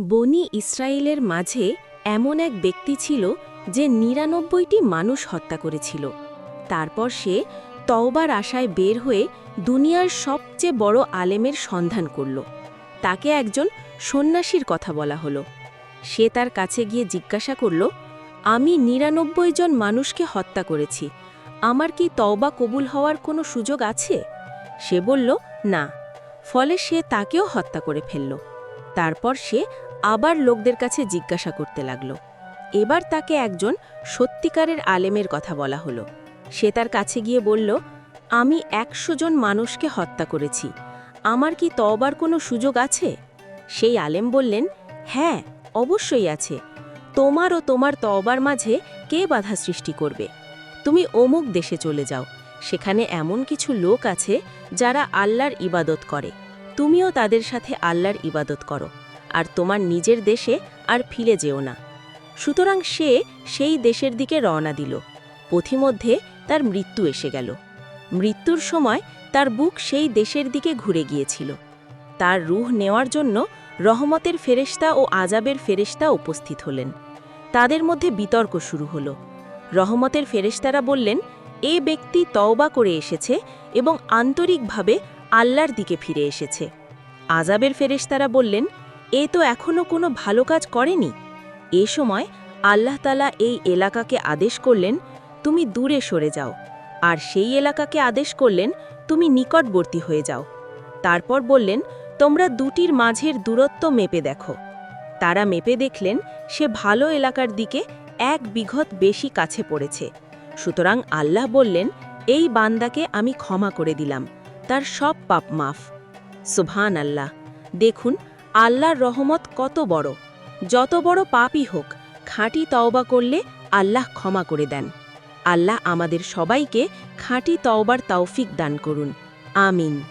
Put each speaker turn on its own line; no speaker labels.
বনি ইসরায়েলের মাঝে এমন এক ব্যক্তি ছিল যে নিরানব্বইটি মানুষ হত্যা করেছিল। তারপর সে তওবার আশায় বের হয়ে দুনিয়ার সবচেয়ে বড় আলেমের সন্ধান করল। তাকে একজন সন্ন্যাসীর কথা বলা হলো। সে তার কাছে গিয়ে জিজ্ঞাসা করল, আমি নিরানব্বই জন মানুষকে হত্যা করেছি। আমার কি তওবা কবুল হওয়ার কোনো সুযোগ আছে? সে বলল, না। ফলে সে তাকেও হত্যা করে ফেলল। তারপর সে আবার লোকদের কাছে জিজ্ঞাসা করতে লাগল। এবার তাকে একজন সত্যিকারের আলেমের কথা বলা হলো। সে তার কাছে গিয়ে বলল, আমি একশো জন মানুষকে হত্যা করেছি। আমার কি তওবার কোনো সুযোগ আছে? সেই আলেম বললেন হ্যাঁ অবশ্যই আছে। তোমার ও তোমার তওবার মাঝে কে বাধা সৃষ্টি করবে? তুমি অমুক দেশে চলে যাও। সেখানে এমন কিছু লোক আছে যারা আল্লাহর ইবাদত করে। তুমিও তাদের সাথে আল্লাহর ইবাদত করো। আর তোমার নিজের দেশে আর ফিরে যেও না। সুতরাং সে সেই দেশের দিকে রওনা দিল। পথিমধ্যে তার মৃত্যু এসে গেল। মৃত্যুর সময় তার বুক সেই দেশের দিকে ঘুরে গিয়েছিল। তার রুহ নেওয়ার জন্য রহমতের ফেরেশতা ও আজাবের ফেরেশতা উপস্থিত হলেন। তাদের মধ্যে বিতর্ক শুরু হলো। রহমতের ফেরেশতারা বললেন, এ ব্যক্তি তওবা করে এসেছে এবং আন্তরিকভাবে আল্লাহর দিকে ফিরে এসেছে। আজাবের ফেরেশতারা বললেন এ তো এখনও কোনো ভালো কাজ করেনি। এ সময় আল্লাহ তালা এই এলাকাকে আদেশ করলেন, তুমি দূরে সরে যাও। আর সেই এলাকাকে আদেশ করলেন, তুমি নিকটবর্তী হয়ে যাও। তারপর বললেন, তোমরা দুটির মাঝের দূরত্ব মেপে দেখো। তারা মেপে দেখলেন, সে ভালো এলাকার দিকে এক বিঘত বেশি কাছে পড়েছে। সুতরাং আল্লাহ বললেন, এই বান্দাকে আমি ক্ষমা করে দিলাম, তার সব পাপ মাফ। সুবহান আল্লাহ দেখুন আল্লাহর রহমত কত বড়। যত বড় পাপই হোক, খাঁটি তওবা করলে আল্লাহ ক্ষমা করে দেন। আল্লাহ আমাদের সবাইকে খাঁটি তওবার তৌফিক দান করুন। আমিন।